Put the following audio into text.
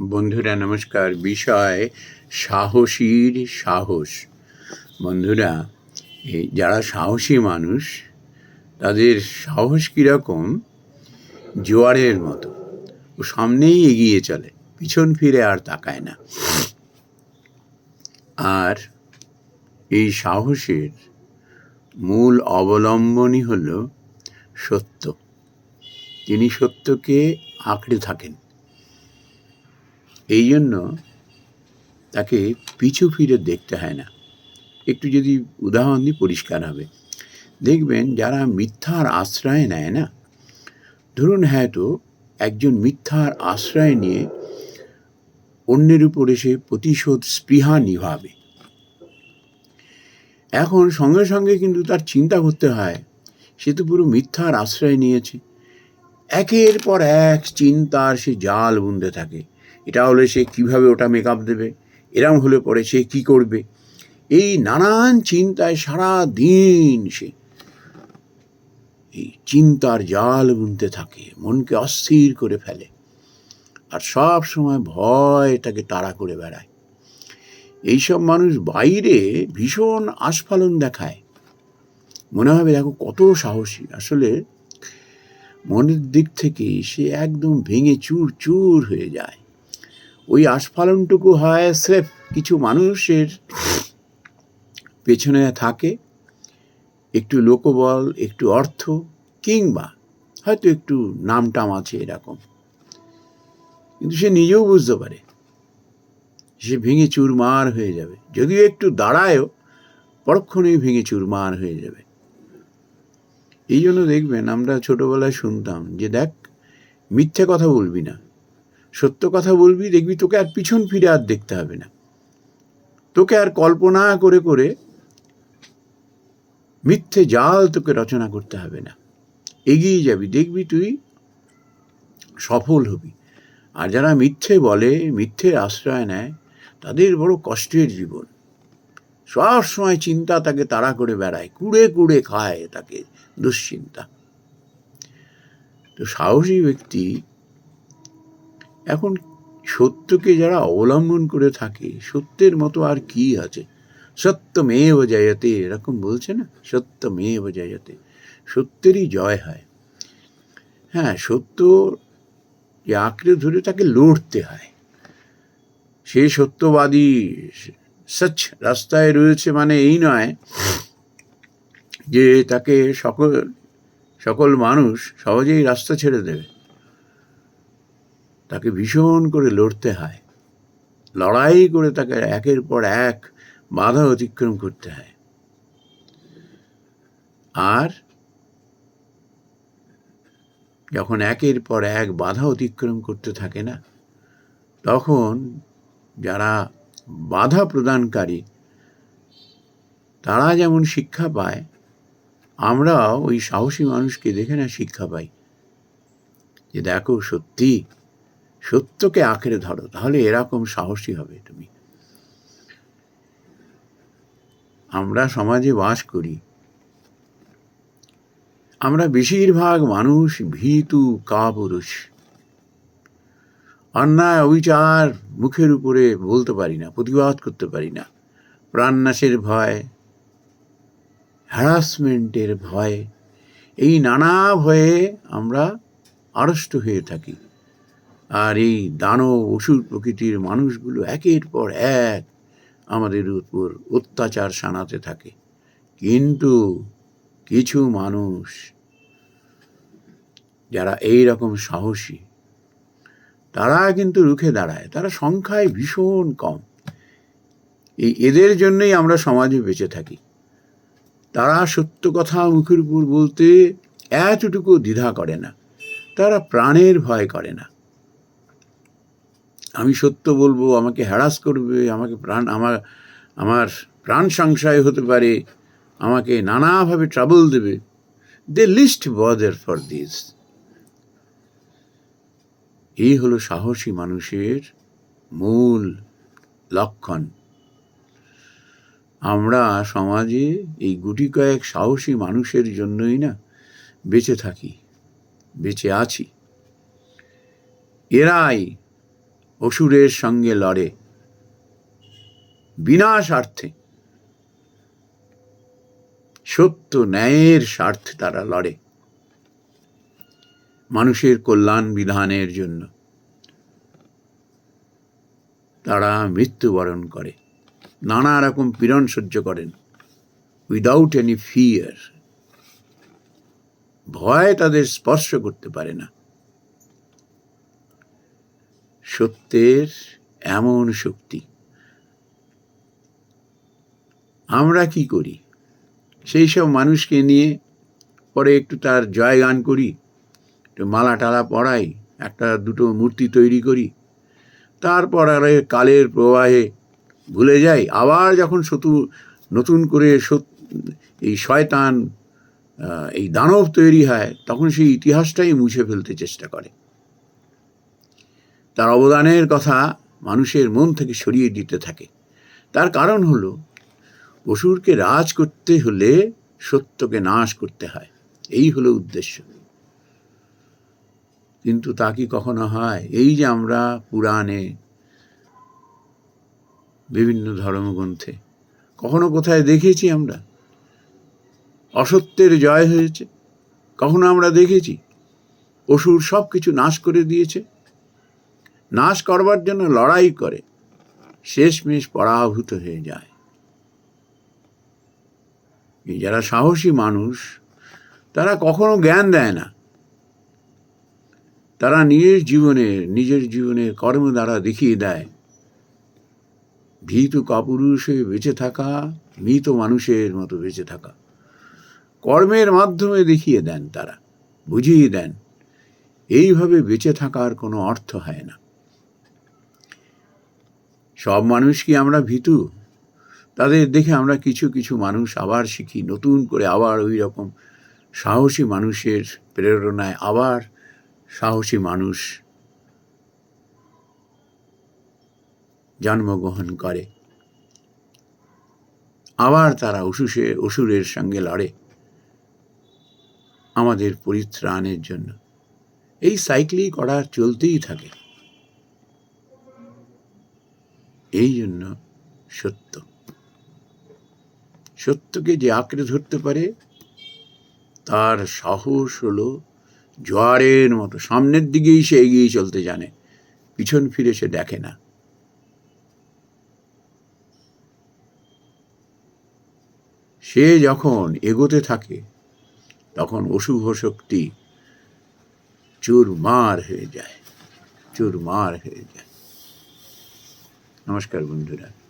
বন্ধুরা, নমস্কার। বিষয় সাহসীর সাহস। বন্ধুরা, এই যারা সাহসী মানুষ, তাদের সাহস কীরকম? জোয়ারের মতো। ও সামনেই এগিয়ে চলে, পিছন ফিরে আর তাকায় না। আর এই সাহসের মূল অবলম্বনই হল সত্য। তিনি সত্যকে আঁকড়ে থাকেন। এই জন্য তাকে পিছু ফিরে দেখতে হয় না। একটু যদি উদাহরণ দিই পরিষ্কার হবে। দেখবেন যারা মিথ্যার আশ্রয় নেয় না, ধরুন হয়তো একজন মিথ্যার আশ্রয় নিয়ে অন্যের উপরে সে প্রতিশোধ, স্পৃহা নিভাবে। এখন সঙ্গে সঙ্গে কিন্তু তার চিন্তা করতে হয়, সে তো পুরো মিথ্যার আশ্রয় নিয়েছে। একের পর এক চিন্তার সে জাল বুনতে থাকে। এটা হলে সে কীভাবে ওটা মেকআপ দেবে, এরম হলে পরে সে কী করবে? এই নানান চিন্তায় সারা দিন সে, এই চিন্তার জাল বুনতে থাকে, মনকে অস্থির করে ফেলে। আর সব সময় ভয় তাকে তাড়া করে বেড়ায়। এইসব মানুষ বাইরে ভীষণ আস্ফালন দেখায়। মনে হবে দেখো কত সাহসী। আসলে মনের দিক থেকে সে একদম ভেঙে চুর চুর হয়ে যায়। ওই আস্ফালনটুকু হয় স্রেফ কিছু মানুষের পেছনে থাকে। একটু লোকবল, একটু অর্থ, কিংবা হয়তো একটু নামটাম আছে এরকম। কিন্তু সে নিজেও বুঝতে পারে। সে ভেঙে চুরমার হয়ে যাবে। যদিও একটু দাঁড়ায়ও, পরক্ষণেই ভেঙে চুরমার হয়ে যাবে। এই জন্য দেখবেন, আমরা ছোটবেলায় শুনতাম যে, দেখ, মিথ্যে কথা বলবি না। সত্য কথা বলবি, দেখবি তোকে আর পিছন ফিরে আর দেখতে হবে না। তোকে আর কল্পনা করে করে মিথ্যে জাল তোকে রচনা করতে হবে না। এগিয়ে যাবি, দেখবি তুই সফল হবি। আর যারা মিথ্যে বলে, মিথ্যের আশ্রয় নেয়, তাদের বড় কষ্টের জীবন। সব সময় চিন্তা তাকে তাড়া করে বেড়ায়, কুড়ে কুড়ে খায় তাকে দুশ্চিন্তা। তো সাহসী ব্যক্তি এখন সত্যকে যারা অবলম্বন করে থাকে, সত্যের মতো আর কি আছে? সত্য মেয়ে জয়তে, এরকম বলছে না? সত্য মেয়ে জয়তে। সত্যেরই জয় হয়। হ্যাঁ সত্য যে আঁকড়ে ধরে তাকে লড়তে হয়। সে সত্যবাদী, সচ রাস্তায় রয়েছে মানে এই নয় যে তাকে সকল সকল মানুষ সহজেই রাস্তা ছেড়ে দেবে। তাকে ভীষণ করে লড়তে হয়। লড়াই করে তাকে একের পর এক বাধা অতিক্রম করতে হয়। আর যখন একের পর এক বাধা অতিক্রম করতে থাকে না, তখন যারা বাধা প্রদানকারী, তারা যেমন শিক্ষা পায়, আমরা ওই সাহসী মানুষকে দেখে না শিক্ষা পাই। যে দেখো সত্যি সত্যকে আঁকড়ে ধরো, তাহলে এরকম সাহসী হবে তুমি। আমরা সমাজে বাস করি। আমরা বেশিরভাগ মানুষ ভীতু কাপুরুষ। অন্যায়, অবিচার মুখের উপরে বলতে পারি না, প্রতিবাদ করতে পারি না। প্রাণনাশের ভয় হ্যারাসমেন্টের ভয়, এই নানা ভয়ে আমরা আড়ষ্ট হয়ে থাকি। আর এই দানব অসুর প্রকৃতির মানুষগুলো একের পর এক আমাদের উপর অত্যাচার শানাতে থাকে। কিন্তু কিছু মানুষ যারা এই রকম সাহসী, তারা কিন্তু রুখে দাঁড়ায়। তারা সংখ্যায় ভীষণ কম। এই এদের জন্যই আমরা সমাজে বেঁচে থাকি। তারা সত্য কথা মুখের উপর বলতে এতটুকু দ্বিধা করে না। তারা প্রাণের ভয় করে না। আমি সত্য বলব, আমাকে হ্যারাস করবে, আমাকে প্রাণ, আমার আমার প্রাণ সংশয় হতে পারে, আমাকে নানাভাবে ট্রাবল দেবে। They least bother for this এই হলো সাহসী মানুষের মূল লক্ষণ। আমরা সমাজে এই গুটি কয়েক সাহসী মানুষের জন্যই না বেঁচে থাকি, বেঁচে আছি। এরাই অসুরের সঙ্গে লড়ে। বিনা স্বার্থে সত্য ন্যায়ের স্বার্থে তারা লড়ে। মানুষের কল্যাণ বিধানের জন্য। তারা মৃত্যুবরণ করে। নানা রকম পীড়ন সহ্য করেন। উইদাউট এনি ফিয়ার ভয় তাদের স্পর্শ করতে পারে না। সত্যের এমন শক্তি। আমরা কি করি? সেই সব মানুষকে নিয়ে পরে একটু তার জয়গান করি, একটু মালা টালা পড়াই একটা দুটো মূর্তি তৈরি করি। তারপর আর কালের প্রবাহে ভুলে যাই। আবার যখন শত্রু নতুন করে এই শয়তান এই দানব তৈরি হয়, তখন সেই ইতিহাসটাই মুছে ফেলতে চেষ্টা করে। তার অবদানের কথা মানুষের মন থেকে সরিয়ে দিতে থাকে। তার কারণ হলো অসুরকে রাজ করতে হলে সত্যকে নাশ করতে হয়। এই হলো উদ্দেশ্য। কিন্তু তা কি কখনো হয়? এই যে আমরা পুরাণে বিভিন্ন ধর্মগ্রন্থে কখনো কোথায় দেখেছি আমরা? অসত্যের জয় হয়েছে। কখনো আমরা দেখেছি? অসুর সব কিছু নাশ করে দিয়েছে। নাশ করবার জন্য লড়াই করে, শেষমেশ পরাভূত হয়ে যায়। যারা সাহসী মানুষ, তারা কখনো জ্ঞান দেয় না। তারা নিজের জীবনের নিজের জীবনের কর্ম দ্বারা দেখিয়ে দেয়। ভীত কাপুরুষ হয়ে বেঁচে থাকা মৃত মানুষের মতো বেঁচে থাকা। কর্মের মাধ্যমে দেখিয়ে দেন তারা, বুঝিয়ে দেন। এইভাবে বেঁচে থাকার কোনো অর্থ হয় না। সব মানুষ কি আমরা ভীতু? তাদের দেখে আমরা কিছু কিছু মানুষ আবার শিখি, নতুন করে আবার ওই রকম সাহসী মানুষের প্রেরণায় আবার সাহসী মানুষ জন্মগ্রহণ করে। আবার তারা অসুসে, অসুরের সঙ্গে লড়ে আমাদের পরিত্রাণের জন্য। এই সাইক্লিং করা চলতেই থাকে। এই জন্য সত্য। সত্যকে যে আঁকড়ে ধরতে পারে, তার সাহস হলো জোয়ারের মতো। সামনের দিকেই সে এগিয়ে চলতে জানে, পিছন ফিরে সে দেখে না। সে যখন এগোতে থাকে, তখন অশুভ শক্তি চুরমার হয়ে যায়, চুরমার হয়ে যায়। নমস্কার বন্ধুরা।